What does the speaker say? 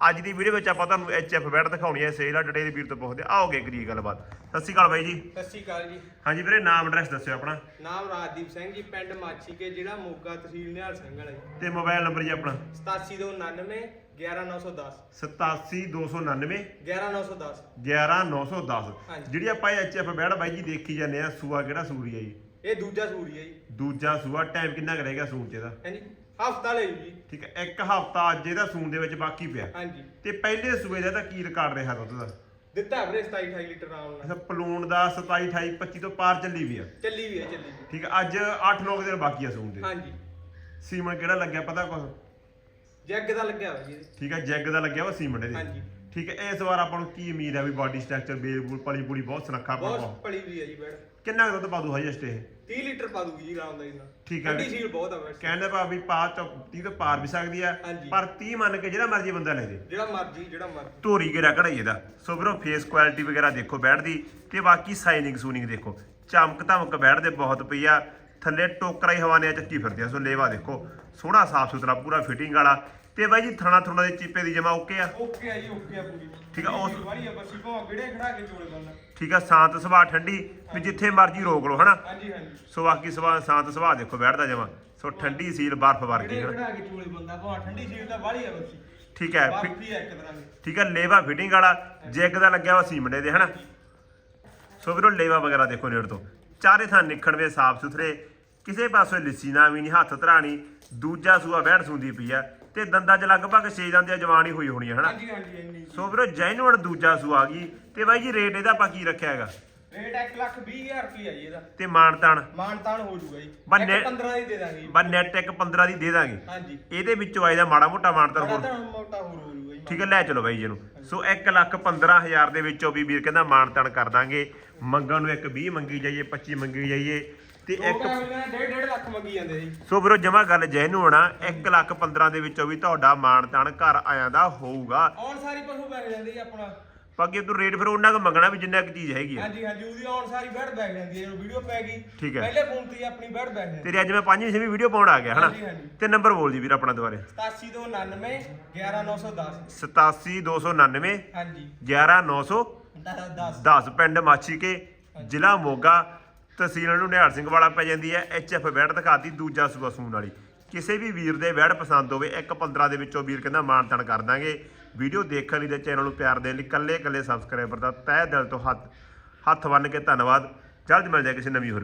ਅੱਜ ਦੀ ਵੀਡੀਓ ਵਿੱਚ ਆਪਾਂ ਤੁਹਾਨੂੰ HF ਬੈਟ ਦਿਖਾਉਣੀ ਹੈ ਸੇਲ ਆ ਡਿਟੇਲ ਵੀਰ ਤੋਂ ਪੁੱਛਦੇ ਆਓਗੇ ਕਰੀ ਗੱਲਬਾਤ। ਸਤਿ ਸ਼੍ਰੀ ਅਕਾਲ ਬਾਈ ਜੀ। ਸਤਿ ਸ਼੍ਰੀ ਅਕਾਲ ਜੀ। ਹਾਂਜੀ ਵੀਰੇ ਨਾਮ ਐਡਰੈਸ ਦੱਸਿਓ ਆਪਣਾ। ਨਾਮ ਰਾਜਦੀਪ ਸਿੰਘ ਜੀ ਪਿੰਡ ਮਾਛੀਕੇ ਜ਼ਿਲ੍ਹਾ ਮੋਗਾ ਤਹਿਸੀਲ ਨਿਹਾਲ ਸਿੰਘ ਵਾਲਾ ਜੀ। ਤੇ ਮੋਬਾਈਲ ਨੰਬਰ ਜੀ ਆਪਣਾ? 8799 11910 87299 11910 11910 ਹਾਂਜੀ। ਜਿਹੜੀ ਆਪਾਂ ਇਹ ਐਚਐਫ ਬੈੜ ਬਾਈ ਜੀ ਦੇਖੀ ਜਾਂਦੇ ਆ ਸੂਆ ਕਿਹੜਾ ਸੂਰੀ ਆ ਜੀ? ਇਹ ਦੂਜਾ ਸੂਰੀ ਹੈ ਜੀ। ਦੂਜਾ ਸੂਆ ਟਾਈਮ ਕਿੰਨਾ ਕੁ ਰਹਿ ਗਿਆ ਸੂਣ ਚ ਇਹਦਾ? ਹਾਂਜੀ। ਹਫਤਾ ਲਈ ਜੀ। ਠੀਕ ਹੈ ਇੱਕ ਹਫਤਾ ਅੱਜ ਇਹਦਾ ਸੂਣ ਦੇ ਵਿੱਚ ਬਾਕੀ ਪਿਆ। ਹਾਂਜੀ। ਤੇ ਪਹਿਲੇ ਸੂਏ ਦਾ ਤਾਂ ਕੀ ਰਿਕਾਰਡ ਰਿਹਾ ਦੁੱਧ ਦਾ? ਦਿੱਤਾ ਵੀਰੇ 27 28 ਲੀਟਰ ਆਰਾਮ ਨਾਲ। ਅੱਛਾ ਪਲੂਣ ਦਾ 27 28 25 ਤੋਂ ਪਾਰ ਚੱਲੀ ਵੀ ਆ। ਚੱਲੀ ਵੀ ਹੈ ਚੱਲੀ ਵੀ ਠੀਕ ਹੈ ਅੱਜ 8-9 ਦਿਨ ਬਾਕੀ ਆ ਸੂਣ ਦੇ। ਹਾਂਜੀ। ਸੀਮਨ ਕਿਹੜਾ ਲੱਗਿਆ ਪਤਾ ਕੁਛ? ਜੱਗ ਦਾ ਲੱਗਿਆ ਹੋਇਆ ਜੀ। ਠੀਕ ਹੈ ਜੈਗ ਦਾ ਲੱਗਿਆ ਵਾ ਸੀਮਨ ਇਹਦੇ। ਹਾਂਜੀ। ਠੀਕ ਹੈ ਇਸ ਵਾਰ ਆਪਾਂ ਨੂੰ ਕੀ ਉਮੀਦ ਹੈ ਵੀ ਬਾਡੀ ਸਟਰਕਚਰ ਬੇਲ ਬੂਲ ਪਲੀ ਪੂਲੀ ਬਹੁਤ ਸੁਨੱਖਾ ਬਹੁਤ ਪਾਉ ਪੜੀ ਵੀ ਹੈ ਜੀ ਬੈਡ ਕਿੰਨਾ ਕੁ ਦੁੱਧ ਪਾ ਦੂ ਹਾਈਐਸਟ ਇਹ? 30 ਲੀਟਰ ਪਾ ਦੂਗੀ ਜੀ ਆਰਾਮ ਨਾਲ ਇਹਨਾਂ ਠੀਕ ਹੈ। ਠੰਡੀ ਸੀਲ ਬਹੁਤ ਆ ਬੈਡ ਕਹਿੰਦੇ ਭਾ ਵੀ ਪਾ ਚ 30 ਤੋਂ ਪਾਰ ਵੀ ਸਕਦੀ ਆ ਹਾਂਜੀ। ਪਰ 30 ਮੰਨ ਕੇ ਜਿਹੜਾ ਮਰਜ਼ੀ ਬੰਦਾ ਲੈ ਦੇ ਜਿਹੜਾ ਮਰਜ਼ੀ ਜਿਹੜਾ ਮਰਜ਼ੀ। ਧੋਰੀ ਗੇੜਾ ਕਢਾਈ ਇਹਦਾ? ਸੋ ਵੀਰੋ ਫੇਸ ਕੁਆਲਿਟੀ ਵਗੈਰਾ ਦੇਖੋ ਬੈਠ ਦੀ ਤੇ ਬਾਕੀ ਸਾਈਨਿੰਗ ਸੂਨਿੰਗ ਦੇਖੋ। ਚਮਕ ਧਮਕ ਬੈਠ ਦੇ ਬਹੁਤ ਪਈ ਆ। ਥੱਲੇ ਟੋਕਰਾ ਹੀ ਹਵਾਨੇ ਚੱਕੀ ਫਿਰਦੀ ਆ। ਸੋ ਲੇਵਾ ਦੇਖੋ। ਸੋਹਣਾ ਸਾਫ਼ ਸੁਥਰਾ ਪੂਰਾ ਫਿਟਿੰਗ ਵਾਲਾ। ਤੇ ਬਾਈ ਜੀ ਥਣਾ ਥੁਣਾ ਦੇ ਚੀਪੇ ਦੀ ਜਮਾ ਓਕੇ ਆ? ਓਕੇ ਆ ਜੀ ਓਕੇ ਆ ਪੂਰੀ। ਠੀਕ ਆ, ਉਸ- ਵਾਰੀ ਆ ਬਸੀ ਭਾਵੇਂ ਵਿੜੇ ਖੜਾ ਕੇ ਚੋਲੇ ਬੰਦਾ ਠੀਕ ਆ ਸ਼ਾਂਤ ਸੁਭਾਅ ਠੰਡੀ ਵੀ ਜਿੱਥੇ ਮਰਜ਼ੀ ਰੋਕ ਲਓ ਹਨਾ? ਹਾਂਜੀ ਹਾਂਜੀ। ਸੋ ਬਾਕੀ ਸੁਭਾਅ ਸ਼ਾਂਤ ਸੁਭਾਅ ਦੇਖੋ ਬੈਠਦਾ ਜਮਾ। ਸੋ ਠੰਡੀ ਸੀਲ ਬਰਫ਼ ਵਰਗੀ ਵਿੜੇ ਹਨਾ? ਖੜਾ ਕੇ ਚੋਲੇ ਬੰਦਾ ਭਾਵੇਂ ਠੰਡੀ ਸੀਲ ਦਾ ਵਾਲੀ ਆ ਬਸੀ। ਠੀਕ ਹੈ ਬਾਕੀ ਆ ਇੱਕ ਤਰ੍ਹਾਂ ਦੀ। ਠੀਕ ਹੈ ਲੇਵਾ ਫਿਟਿੰਗ ਵਾਲਾ ਜੈਗ ਦਾ ਲੱਗਿਆ ਵਾ ਸੀਮੜੇ ਦੇ ਹਨਾ? ਸੋ ਵੀਰੋ ਲੇਵਾ ਵਗੈਰਾ ਦੇਖੋ ਨੇੜ ਤੋਂ। ਚਾਰੇ ਥਾਂ ਨਿਖੜਵੇਂ ਸਾਫ਼ ਸੁਥਰੇ। ਕਿਸੇ ਪਾਸੋਂ ਲਿੱਸੀ ਨਾ ਵੀ ਨਹੀਂ ਹੱਥ ਧਰਾਣੀ। ਦੂਜਾ ਸੂਆ ਬੈਠ ਸੁੰਦੀ ਪਈ ਆ। ਤੇ ਦੰਦਾਂ 'ਚ ਲਗਭਗ 6 ਦੰਦੀਆਂ ਜਵਾਨ ਹੀ ਹੋਈ ਹੋਣੀ ਹੈ ਹਨਾ? ਹਾਂਜੀ ਹਾਂਜੀ ਇੰਨੀ ਸੋ ਵੀਰੋ ਜੈਨੂਅਨ ਦੂਜਾ ਸੂਆ ਆ ਗਈ। ਤੇ ਬਾਈ ਜੀ ਰੇਟ ਇਹਦਾ ਆਪਾਂ ਕੀ ਰੱਖਿਆ ਹੈਗਾ? ਰੇਟ 1 ਲੱਖ 20 ਹਜ਼ਾਰ ਰੁਪਈਆ ਜੀ ਇਹਦਾ। ਤੇ ਮਾਨਤਾਨ ਮਾਨਤਾਨ ਹੋ ਜਾਊਗਾ ਜੀ। ਬਸ ਇੱਕ ਨੇ- 15 ਦੀ ਦੇ ਦਾਂਗੇ ਜੀ। ਬਸ ਨੈਟ ਇੱਕ 15 ਦੀ ਦੇ ਦਾਂਗੇ। ਹਾਂਜੀ। ਇਹਦੇ ਵਿੱਚੋਂ ਆਇਦਾ ਮਾੜਾ ਮੋਟਾ ਮਾਨਤਾਨ ਹੋਰ? ਮੋਟਾ ਹੋਰ ਹੋ ਜੀ ਠੀਕ ਹੈ ਲੈ ਚਲੋ ਬਾਈ ਜੀ ਨੂੰ ਸੋ 1 ਲੱਖ 15 ਹਜ਼ਾਰ ਦੇ ਵਿੱਚੋਂ ਵੀ ਵੀਰ ਕਹਿੰਦਾ ਮਾਨਤਾਨ ਕਰ ਦਾਂਗੇ। ਮੰਗਣ ਨੂੰ ਇੱਕ 20 ਮੰਗੀ ਜਾਈਏ 25 ਮੰਗੀ ਜਾਈਏ। ਤੇ ਇੱਕ ਇੱਕ ਡੇਢ ਡੇਢ ਲੱਖ ਮੰਗੀ ਜਾਂਦੇ ਜੀ ਸੋ ਵੀਰੋ ਜਮਾ ਗੱਲ ਜੈਨੂ ਹੋਣਾ 1 ਲੱਖ 15 ਦੇ ਵਿੱਚੋਂ ਵੀ ਤੁਹਾਡਾ ਮਾਨਤਾਨ ਘਰ ਆਇਆਂ ਦਾ ਹੋਊਗਾ। ਆਉਣ ਸਾਰੀ ਪਸ਼ੂ ਬੈਠ ਜਾਂਦੇ ਜੀ ਆਪਣਾ। ਬਾਕੀ ਤੂੰ ਰੇਟ ਫਿਰ ਉਹਨਾਂ ਕੁ ਮੰਗਣਾ ਵੀ ਜਿੰਨਾ ਕੁ ਚੀਜ਼ ਹੈਗੀ ਆ। ਹਾਂਜੀ ਹਾਂਜੀ ਉਹਦੀ ਆਉਣ ਸਾਰੀ ਬੈਠ ਬੈਠ ਜਾਂਦੀ ਹੈ ਜਦੋਂ ਵੀਡੀਓ ਪੈ ਗਈ। ਠੀਕ ਹੈ। ਪਹਿਲੇ ਫੋਨ ਤੇ ਹੀ ਆਪਣੀ ਬੈਠ ਬੈਠ ਜਾਂਦੀ। ਤੇਰੀ ਅੱਜ ਮੈਂ ਪੰਜਵੀਂ ਛੇਵੀਂ ਵੀਡੀਓ ਪਾਉਣ ਆ ਗਿਆ ਹਨਾ? ਹਾਂਜੀ, ਹਾਂਜੀ। ਤੇ ਨੰਬਰ ਬੋਲ ਜੀ ਵੀਰ ਆਪਣਾ ਦੁਬਾਰੇ। 8799 11910 87299 ਹਾਂਜੀ। 11900 10 10 ਪਿੰਡ ਮਾਛੀ ਕੇ ਜ਼ਿਲ੍ਹਾ ਮੋਗਾ ਤਹਿਸੀਲ ਨੂੰ ਨਿਹਾਲ ਸਿੰਘ ਵਾਲਾ ਪੈ ਜਾਂਦੀ ਹੈ ਐਚਐਫ ਬੈੜ ਦਿਖਾਤੀ ਦੂਜਾ ਸੂਆ ਸੂਣ ਵਾਲੀ। ਕਿਸੇ ਵੀ ਵੀਰ ਦੇ ਬੈੜ ਪਸੰਦ ਹੋਵੇ, ਇੱਕ 15 ਦੇ ਵਿੱਚੋਂ ਵੀਰ ਕਹਿੰਦਾ ਮਾਨਤਨ ਕਰ ਦਾਂਗੇ। ਵੀਡੀਓ ਦੇਖਣ ਲਈ ਤੇ ਚੈਨਲ ਨੂੰ ਪਿਆਰ ਦੇਣ ਲਈ ਕੱਲੇ ਕੱਲੇ ਸਬਸਕ੍ਰਾਈਬਰ ਦਾ ਤਹਿ ਦਿਲ ਤੋਂ ਹੱਥ ਹੱਥ ਬੰਨ ਕੇ ਧੰਨਵਾਦ। ਜਲਦ ਮਿਲ ਜਾਏ ਕਿਸੇ ਨਵੀਂ ਹੋਰ